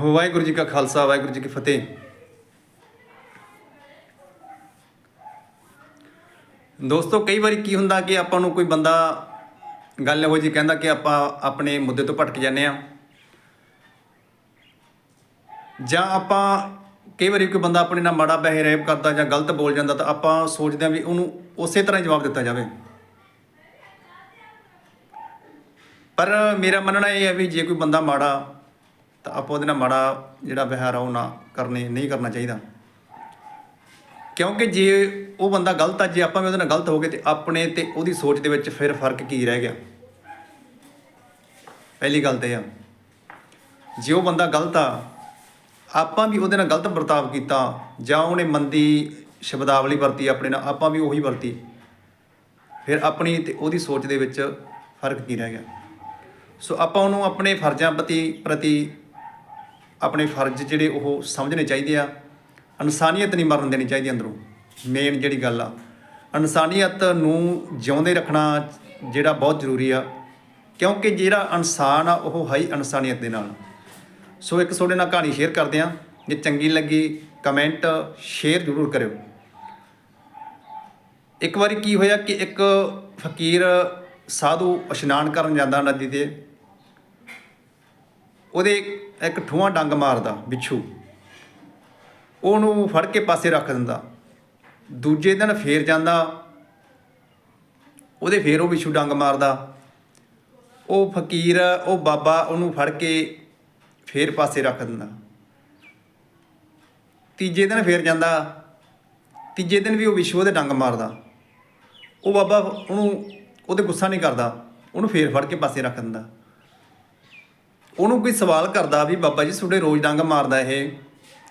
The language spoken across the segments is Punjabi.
ਵਾਹਿਗੁਰੂ ਜੀ ਕਾ ਖਾਲਸਾ, ਵਾਹਿਗੁਰੂ ਜੀ ਕੀ ਫਤਿਹ। ਦੋਸਤੋ, ਕਈ ਵਾਰੀ ਕੀ ਹੁੰਦਾ ਕਿ ਆਪਾਂ ਨੂੰ ਕੋਈ ਬੰਦਾ ਗੱਲ ਇਹੋ ਜੀ ਕਹਿੰਦਾ ਕਿ ਆਪਾਂ ਆਪਣੇ ਮੁੱਦੇ ਤੋਂ ਭਟਕ ਜਾਂਦੇ ਆ ਜਾਂ ਆਪਾਂ ਕਈ ਵਾਰੀ ਕੋਈ ਬੰਦਾ ਆਪਣੇ ਨਾਲ ਮਾੜਾ ਬਿਹੇਵ ਕਰਦਾ ਜਾਂ ਗਲਤ ਬੋਲ ਜਾਂਦਾ ਤਾਂ ਆਪਾਂ ਸੋਚਦੇ ਆ ਵੀ ਉਹਨੂੰ ਉਸੇ ਤਰ੍ਹਾਂ ਹੀ ਜਵਾਬ ਦਿੱਤਾ ਜਾਵੇ। ਪਰ ਮੇਰਾ ਮੰਨਣਾ ਇਹ ਹੈ ਵੀ ਜੇ ਕੋਈ ਬੰਦਾ ਮਾੜਾ ਤਾਂ ਆਪਾਂ ਉਹਦੇ ਨਾਲ ਮਾੜਾ ਜਿਹੜਾ ਵਿਹਾਰ ਆ, ਉਹ ਨਾ ਕਰਨੇ, ਨਹੀਂ ਕਰਨਾ ਚਾਹੀਦਾ। ਕਿਉਂਕਿ ਜੇ ਉਹ ਬੰਦਾ ਗਲਤ ਆ, ਜੇ ਆਪਾਂ ਵੀ ਉਹਦੇ ਨਾਲ ਗਲਤ ਹੋ ਗਏ ਤੇ ਆਪਣੇ ਤੇ ਉਹਦੀ ਸੋਚ ਦੇ ਵਿੱਚ ਫਿਰ ਫ਼ਰਕ ਕੀ ਰਹਿ ਗਿਆ? ਪਹਿਲੀ ਗੱਲ ਤੇ ਇਹ ਆ। ਜੇ ਉਹ ਬੰਦਾ ਗਲਤ ਆ, ਆਪਾਂ ਵੀ ਉਹਦੇ ਨਾਲ ਗਲਤ ਵਰਤਾਵ ਕੀਤਾ, ਜਾਂ ਉਹਨੇ ਮੰਦੀ ਸ਼ਬਦਾਵਲੀ ਵਰਤੀ ਆਪਣੇ ਨਾਲ, ਆਪਾਂ ਵੀ ਉਹੀ ਵਰਤੀ, ਫਿਰ ਆਪਣੀ ਤੇ ਉਹਦੀ ਸੋਚ ਦੇ ਵਿੱਚ ਫ਼ਰਕ ਕੀ ਰਹਿ ਗਿਆ? ਸੋ ਆਪਾਂ ਉਹਨੂੰ ਆਪਣੇ ਫਰਜ਼ਾਂ ਪ੍ਰਤੀ ਪ੍ਰਤੀ ਆਪਣੇ ਫਰਜ਼ ਜਿਹੜੇ ਉਹ ਸਮਝਣੇ ਚਾਹੀਦੇ ਆ। ਇਨਸਾਨੀਅਤ ਨਹੀਂ ਮਰਨ ਦੇਣੀ ਚਾਹੀਦੀ ਅੰਦਰੋਂ। ਮੇਨ ਜਿਹੜੀ ਗੱਲ ਆ। ਇਨਸਾਨੀਅਤ ਨੂੰ ਜਿਉਂਦੇ ਰੱਖਣਾ ਜਿਹੜਾ ਬਹੁਤ ਜ਼ਰੂਰੀ ਆ। ਕਿਉਂਕਿ ਜਿਹੜਾ ਇਨਸਾਨ ਆ, ਉਹ ਹੈ ਇਨਸਾਨੀਅਤ ਦੇ ਨਾਲ। ਸੋ ਇੱਕ ਤੁਹਾਡੇ ਨਾਲ ਕਹਾਣੀ ਸ਼ੇਅਰ ਕਰਦੇ ਆ। ਜੇ ਚੰਗੀ ਲੱਗੀ ਕਮੈਂਟ ਸ਼ੇਅਰ ਜ਼ਰੂਰ ਕਰਿਓ। ਇੱਕ ਵਾਰੀ ਕੀ ਹੋਇਆ ਕਿ ਇੱਕ ਫਕੀਰ ਸਾਧੂ ਇਸ਼ਨਾਨ ਕਰਨ ਜਾਂਦਾ ਨਦੀ ਤੇ। ਉਹਦੇ ਇੱਕ ਠੂਆ ਡੰਗ ਮਾਰਦਾ ਬਿੱਛੂ। ਉਹਨੂੰ ਫੜ ਕੇ ਪਾਸੇ ਰੱਖ ਦਿੰਦਾ। ਦੂਜੇ ਦਿਨ ਫੇਰ ਜਾਂਦਾ। ਉਹਦੇ ਫੇਰ ਉਹ ਬਿੱਛੂ ਡੰਗ ਮਾਰਦਾ। ਉਹ ਫਕੀਰ, ਉਹ ਬਾਬਾ ਉਹਨੂੰ ਫੜ ਕੇ ਫੇਰ ਪਾਸੇ ਰੱਖ ਦਿੰਦਾ। ਤੀਜੇ ਦਿਨ ਫੇਰ ਜਾਂਦਾ। ਤੀਜੇ ਦਿਨ ਵੀ ਉਹ ਵਿਸ਼ੂ ਉਹਦੇ ਡੰਗ ਮਾਰਦਾ। ਉਹ ਬਾਬਾ ਉਹਨੂੰ, ਉਹਦੇ ਗੁੱਸਾ ਨਹੀਂ ਕਰਦਾ। ਉਹਨੂੰ ਫੇਰ ਫੜ ਕੇ ਪਾਸੇ ਰੱਖ ਦਿੰਦਾ। ਉਹਨੂੰ ਕੋਈ ਸਵਾਲ ਕਰਦਾ ਵੀ ਬਾਬਾ ਜੀ ਤੁਹਾਡੇ ਰੋਜ਼ ਡੰਗ ਮਾਰਦਾ ਇਹ,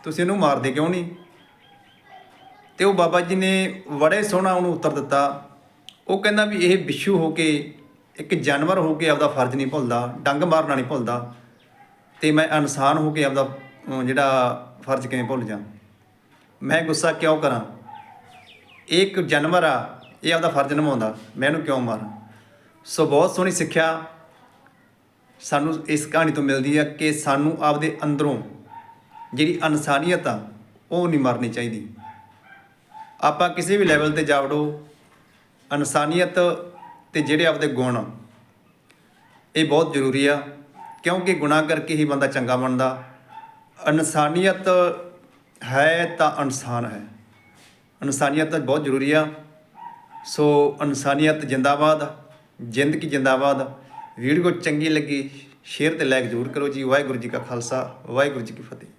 ਤੁਸੀਂ ਇਹਨੂੰ ਮਾਰਦੇ ਕਿਉਂ ਨਹੀਂ? ਤੇ ਉਹ ਬਾਬਾ ਜੀ ਨੇ ਬੜੇ ਸੋਹਣਾ ਉਹਨੂੰ ਉੱਤਰ ਦਿੱਤਾ। ਉਹ ਕਹਿੰਦਾ ਵੀ ਇਹ ਵਿਸ਼ੂ ਹੋ ਕੇ, ਇੱਕ ਜਾਨਵਰ ਹੋ ਕੇ ਆਪਦਾ ਫਰਜ਼ ਨਹੀਂ ਭੁੱਲਦਾ, ਡੰਗ ਮਾਰਨਾ ਨਹੀਂ ਭੁੱਲਦਾ। ਤੇ ਮੈਂ ਇਨਸਾਨ ਹੋ ਕੇ ਆਪਦਾ ਜਿਹੜਾ ਫਰਜ਼ ਕਿਵੇਂ ਭੁੱਲ ਜਾਂ ਮੈਂ ਗੁੱਸਾ ਕਿਉਂ ਕਰਾਂ? ਇਹ ਇੱਕ ਜਾਨਵਰ ਆ, ਇਹ ਆਪਦਾ ਫਰਜ਼ ਨਿਭਾਉਂਦਾ, ਮੈਂ ਇਹਨੂੰ ਕਿਉਂ ਮਾਰਾਂ? ਸੋ ਬਹੁਤ ਸੋਹਣੀ ਸਿੱਖਿਆ। ਸਾਨੂੰ ਇਸ ਕਹਾਣੀ ਤੋਂ ਮਿਲਦੀ ਹੈ ਕਿ ਸਾਨੂੰ ਆਪਦੇ ਅੰਦਰੋਂ ਜਿਹੜੀ ਇਨਸਾਨੀਅਤ ਆ ਉਹ ਨਹੀਂ ਮਰਨੀ ਚਾਹੀਦੀ। ਆਪਾਂ ਕਿਸੇ ਵੀ ਲੈਵਲ ਤੇ ਜਾਵੜੋ ਇਨਸਾਨੀਅਤ ਤੇ ਜਿਹੜੇ ਆਪਦੇ ਗੁਣ ਆ, ਇਹ ਬਹੁਤ ਜ਼ਰੂਰੀ ਆ ਕਿਉਂਕਿ ਗੁਨਾਹ ਕਰਕੇ ਹੀ ਬੰਦਾ ਚੰਗਾ ਬਣਦਾ ਇਨਸਾਨੀਅਤ ਹੈ ਤਾਂ ਇਨਸਾਨ ਹੈ। ਇਨਸਾਨੀਅਤ ਬਹੁਤ ਜ਼ਰੂਰੀ ਆ। ਸੋ ਇਨਸਾਨੀਅਤ ਜਿੰਦਾਬਾਦ ਜ਼ਿੰਦਗੀ ਜਿੰਦਾਬਾਦ ਵੀਡੀਓ ਚੰਗੀ ਲੱਗੀ ਸ਼ੇਅਰ ਤੇ ਲਾਈਕ ਜ਼ਰੂਰ ਕਰੋ ਜੀ। ਵਾਹਿਗੁਰੂ ਜੀ ਕਾ ਖਾਲਸਾ, ਵਾਹਿਗੁਰੂ ਜੀ ਕੀ ਫਤਿਹ।